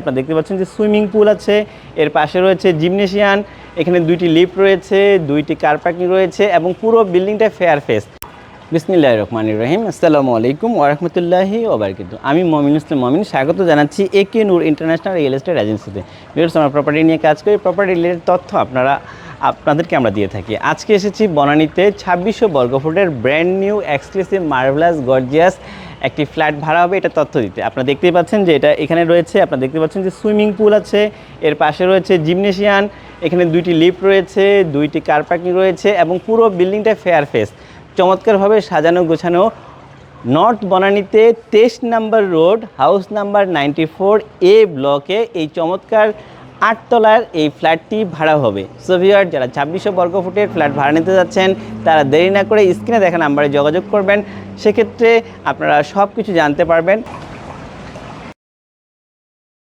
আপনারা দেখতে পাচ্ছেন যে সুইমিং পুল আছে, এর পাশে রয়েছে জিমনেশিয়ান, এখানে দুইটি লিফট রয়েছে, দুইটি কার পার্কিং রয়েছে এবং পুরো বিল্ডিংটা ফেয়ার ফেস বিসমিল্লাহ রহমান রহিম, আসসালামু আলাইকুম ওরহমতুল্লাহি ওবরকাতু আমি মমিন ইসলাম মমিন, স্বাগত জানাচ্ছি A K Noor international real estate এজেন্সিতে। বিকজ আমরা প্রপার্টি নিয়ে কাজ করি প্রপার্টি রিলেটেড তথ্য আপনারা, আপনাদেরকে আমরা দিয়ে থাকি। আজকে এসেছি বনানীতে ছাব্বিশশো বর্গফুটের brand new exclusive marvellous gorgeous একটি ফ্ল্যাট ভাড়া হবে, এটা তথ্য দিতে। আপনারা দেখতেই পাচ্ছেন যে এটা এখানে রয়েছে, আপনারা দেখতে পাচ্ছেন যে সুইমিং পুল আছে, এর পাশে রয়েছে জিমনেশিয়ান, এখানে দুইটি লিফট রয়েছে, দুইটি কার পার্কিং রয়েছে এবং পুরো বিল্ডিংটা ফেয়ার ফেস চমৎকারভাবে সাজানো, গোছানো, নর্থ বনানীতে তেইশ number road, house number ninety four A ব্লকে এই চমৎকার আটতলার এই ফ্ল্যাটটি ভাড়া হবে। সোভিয়ার যারা ছাব্বিশশো বর্গ ফুটের ফ্ল্যাট ভাড়া নিতে যাচ্ছেন, তারা দেরি না করে স্ক্রিনে দেখা নাম্বারে যোগাযোগ করবেন। সেক্ষেত্রে আপনারা সব কিছু জানতে পারবেন।